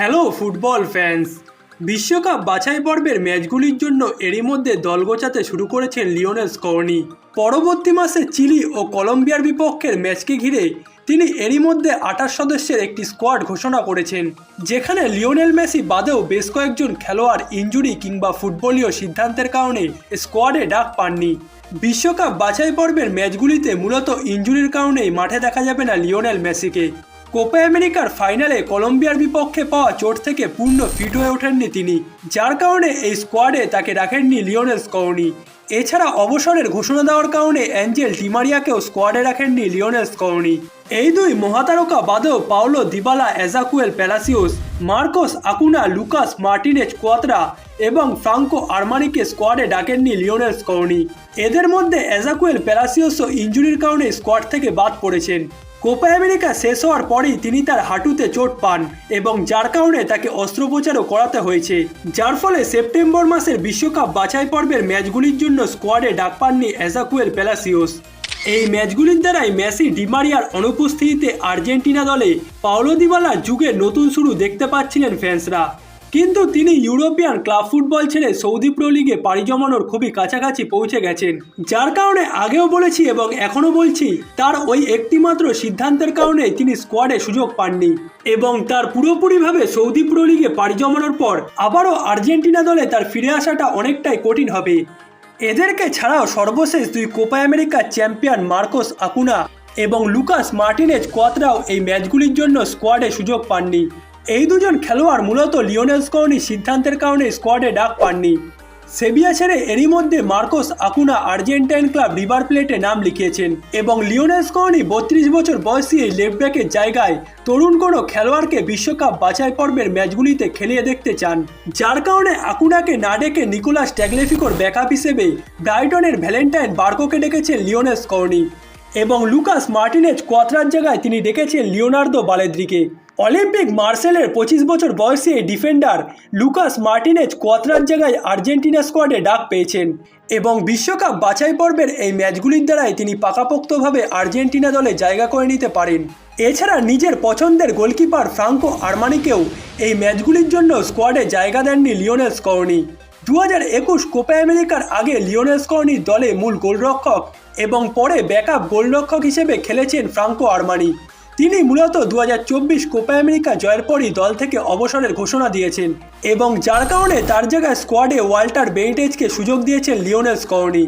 Hello football fans বিশ্বকাপ বাছাই পর্বের ম্যাচগুলির জন্য এরই মধ্যে দল গোছাতে শুরু করেছেন লিওনেল স্কর্নি। পরবর্তী মাসে চিলি ও কলম্বিয়ার বিপক্ষের ম্যাচকে ঘিরে তিনি এরই মধ্যে আঠাশ সদস্যের একটি স্কোয়াড ঘোষণা করেছেন, যেখানে লিওনেল মেসি বাদেও বেশ কয়েকজন খেলোয়াড় ইনজুরি কিংবা ফুটবলীয় সিদ্ধান্তের কারণে স্কোয়াডে ডাক পাননি। বিশ্বকাপ বাছাই পর্বের ম্যাচগুলিতে মূলত ইনজুরির কারণেই মাঠে দেখা যাবে না লিওনেল মেসিকে। কোপা আমেরিকার ফাইনালে কলম্বিয়ার বিপক্ষে পাওয়া চোট থেকে পূর্ণ ফিট হয়ে ওঠেননি তিনি, যার কারণে এই স্কোয়াডে তাকে রাখেননি লিওনেল স্কর্নি এছাড়া অবসরের ঘোষণা দেওয়ার কারণে অ্যাঞ্জেল ডিমারিয়াকেও স্কোয়াডে রাখেননি লিওনেল স্কর্নি এই দুই মহাতারকা বাদেও Paulo Dybala, Ezequiel Palacios Marcos Acuna, Lucas Martinez Kwatra এবং ফ্রাঙ্কো আরমানিকে স্কোয়াডে ডাকেননি লিওনেল স্কর্নি এদের মধ্যে এজাকুয়েল প্যালাসিওসও ইঞ্জুরির কারণে স্কোয়াড থেকে বাদ পড়েছেন। কোপা আমেরিকা শেষ হওয়ার পরেই তিনি তার হাঁটুতে চোট পান এবং যার কারণে তাকে অস্ত্রোপচারও করাতে হয়েছে, যার ফলে সেপ্টেম্বর মাসের বিশ্বকাপ বাছাই পর্বের ম্যাচগুলির জন্য স্কোয়াডে ডাক পাননি অ্যাজাকুয়েল প্যালাসিওস। এই ম্যাচগুলির দ্বারাই মেসি ডিমারিয়ার অনুপস্থিতিতে আর্জেন্টিনা দলে পাওলো দিবালার যুগের নতুন শুরু দেখতে পাচ্ছিলেন ফ্যান্সরা। কিন্তু তিনি ইউরোপিয়ান ক্লাব ফুটবল ছেড়ে সৌদি প্রো লিগে পাড়ি জমানোর খুবই কাছাকাছি পৌঁছে গেছেন। যার কারণে আগেও বলেছি এবং এখনও বলছি, তার ওই একটিমাত্র সিদ্ধান্তের কারণে তিনি স্কোয়াডে সুযোগ পাননি এবং তার পুরোপুরিভাবে সৌদি প্রো লিগে পাড়ি জমানোর পর আবারও আর্জেন্টিনা দলে তার ফিরে আসাটা অনেকটাই কঠিন হবে। এদেরকে ছাড়াও সর্বশেষ দুই কোপা আমেরিকার চ্যাম্পিয়ন মার্কোস আকুনা এবং লুকাস মার্টিনেজ কোয়াত্রাও এই ম্যাচগুলির জন্য স্কোয়াডে সুযোগ পাননি। এই দুজন খেলোয়াড় মূলত লিওনেল স্কর্নি সিদ্ধান্তের কারণে স্কোয়াডে ডাক পাননি। সেবিয়া ছেড়ে এরই মধ্যে Marcos Acuna Argentine club River প্লেটে নাম লিখিয়েছেন এবং লিওনেল স্কর্নি বত্রিশ বছর বয়সী এই লেফট ব্যাকের জায়গায় তরুণ কোনো খেলোয়াড়কে বিশ্বকাপ বাছাই পর্বের ম্যাচগুলিতে খেলিয়ে দেখতে চান। যার কারণে আকুনাকে না ডেকে নিকোলাস ট্যাগলেফিকোর ব্যাকআপ হিসেবে ব্রাইটনের ভ্যালেন্টাইন বার্কোকে ডেকেছেন লিওনেল স্কর্নি এবং লুকাস মার্টিনেজ কোয়াত্রার জায়গায় তিনি ডেকেছেন লিওনার্দো বালেদ্রিকে। অলিম্পিক মার্সেলের পঁচিশ বছর বয়সী ডিফেন্ডার লুকাস মার্টিনেজ কোয়াত্রার জায়গায় আর্জেন্টিনা স্কোয়াডে ডাক পেয়েছেন এবং বিশ্বকাপ বাছাই পর্বের এই ম্যাচগুলির দ্বারাই তিনি পাকাপোক্তভাবে আর্জেন্টিনা দলে জায়গা করে নিতে পারেন। এছাড়া নিজের পছন্দের গোলকিপার ফ্রাঙ্কো আরমানিকেও এই ম্যাচগুলির জন্য স্কোয়াডে জায়গা দেননি লিওনেল স্কর্নি দু হাজার একুশ কোপা আমেরিকার আগে লিওনেল স্কর্নির দলে মূল গোলরক্ষক এবং পরে ব্যাকআপ গোলরক্ষক হিসেবে খেলেছেন ফ্রাঙ্কো আরমানি। তিনি মূলত দু হাজার চব্বিশ কোপা আমেরিকা জয়ের পরই দল থেকে অবসরের ঘোষণা দিয়েছেন এবং যার কারণে তার জায়গায় স্কোয়াডে ওয়াল্টার বেইটেজকে সুযোগ দিয়েছেন লিওনেল স্কর্নি।